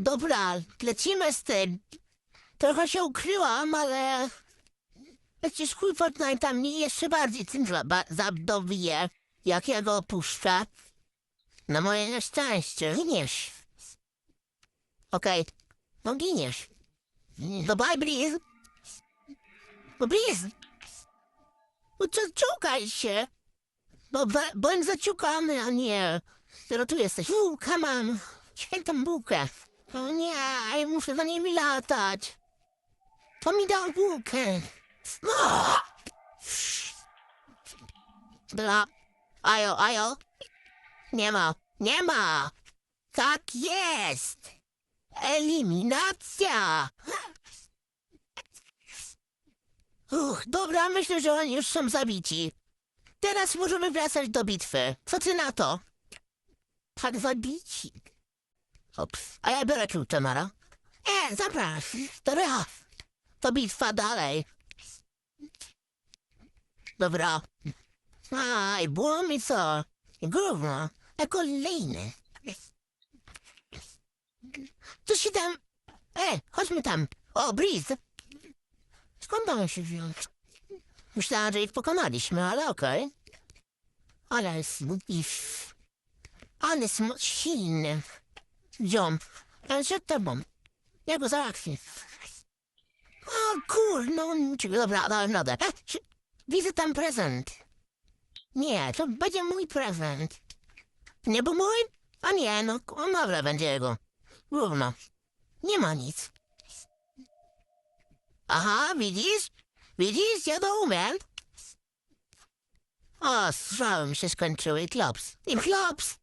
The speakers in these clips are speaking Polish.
Dobra, lecimy z tym. Trochę się ukryłam, ale... Przecież chuj Fortnite mnie jeszcze bardziej tym zaba- zabawuje, jak ja go opuszczę. Na moje nieszczęście. Giniesz. Okej. No giniesz. No bye, Breeze. No Breeze. No co, się. No be- bądź zaciukany, a nie. Dopiero tu jesteś. Uuu, come on. Świętą bułkę. O nie, muszę za nimi latać. To mi dał bułkę. No. Bla. Ajo, ajo. Nie ma, nie ma. Tak jest. Eliminacja. Uch, dobra, myślę, że oni już są zabici. Teraz możemy wracać do bitwy. Co ty na to? Tak zabici. Ops. A ja biorę klucze, Mara. E, zapraszam. Dobra. To bitwa dalej. Dobra. Aj, było mi co? Gówno. A kolejny. Co się tam... E, chodźmy tam. O, Breeze. Skąd on się wziął? Myślałem, że ich pokonaliśmy, ale okej. Ale jest... Ale jest silny. Ziom, ale przed tobą. Ja go załatwię. O kurno, niczego. Dobra, dałem radę. Widzę tam prezent. Nie, to będzie mój prezent. Nie był mój? A nie, no, o, dobra, będzie jego. Równo. Nie ma nic. Aha, widzisz? Widzisz, ja to umiem. O, strzały mi się skończyły. Klops. I klops.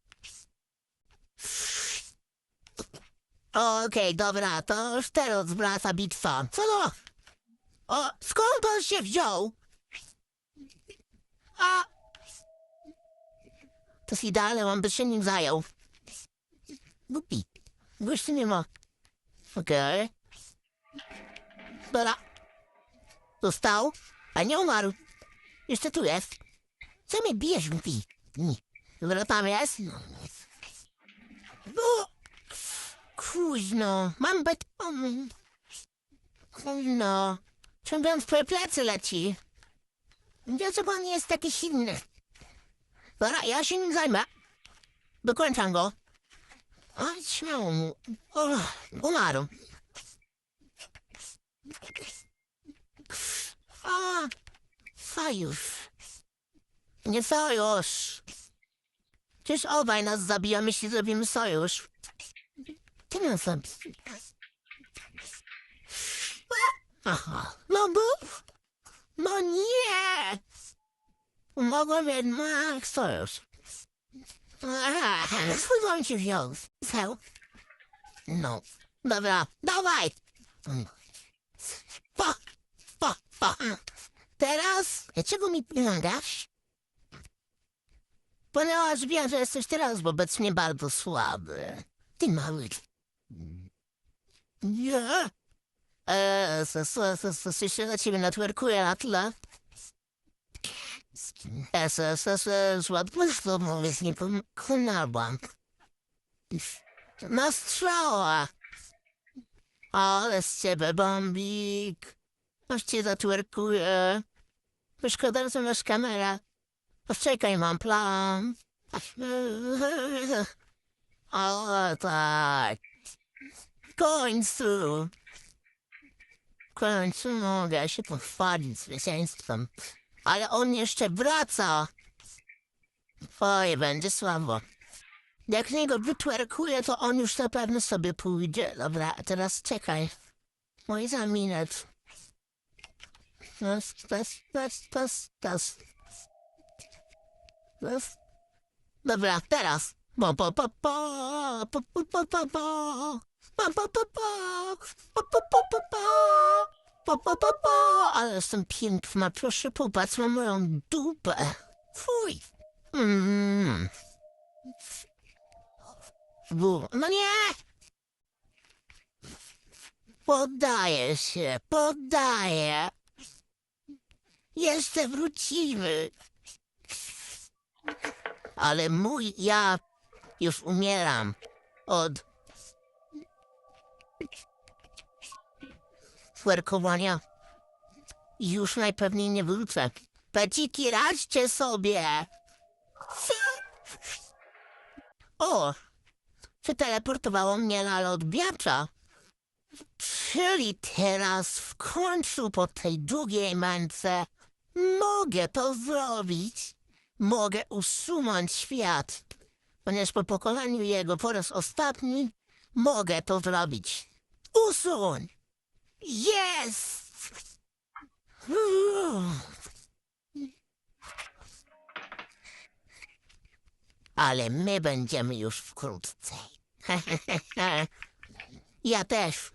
Okej, dobra, to już teraz wraca bitwa. Co to? O, skąd on się wziął? A... To jest idealne, on by się nim zajął. Głupi. Gości nie ma. Okej. Dobra. Został, a nie umarł. Jeszcze tu jest. Co mnie bijesz, głupi? Dobra, tam jest. No. Kuźno, mam beton. Kuźno. Ciągle on w twoje plecy leci. Dlaczego on jest taki silny? Dobra, ja się nim zajmę. Dokończam go. A, śmiało mu. O, umarł. A, sojusz. Nie sojusz. Przecież obaj nas zabiją, jeśli zrobimy sojusz. Zabijesz. Aha, no mów. No nie. Mogłem jednak sojusz. On się wziął? Co? No, dobra, dawaj. Pa, pa, pa. Teraz, dlaczego mi pomagasz? Ponieważ wiem, że jesteś teraz wobec mnie bardzo słaby. Ty mały. Nie. Eee, na ciebie na tle. SSS, łatwo z tobą jest nie pokonałam. Na strzała. Ale z ciebie bombik. Aż cię zatwerkuję. Szkoda, że masz kamera. Poczekaj, mam plan. O tak. Końcu. W końcu mogę się pochwalić zwycięstwem. Ale on jeszcze wraca. Oj, będzie słabo. Jak niego wytwerkuje, to on już na pewno sobie pójdzie. Dobra, teraz czekaj. Mój zaminet. Tas, tas, tas, tas, tas. Tas. Dobra, teraz. Po, po, po, po, po, po, po, po, po. Ale jestem piękna, proszę popatrz na moją dupę. Fuj. Mm. No nie! Poddaję się, poddaję. Jeszcze wrócimy. Ale mój ja już umieram od twerkowania. Już najpewniej nie wrócę. Peciki, radźcie sobie! O! Przeteleportowało mnie na lot. Czyli teraz w końcu po tej długiej męce mogę to zrobić. Mogę usunąć świat. Ponieważ po pokonaniu jego po raz ostatni mogę to zrobić. Usuń! Jest! Ale my będziemy już wkrótce. ja też.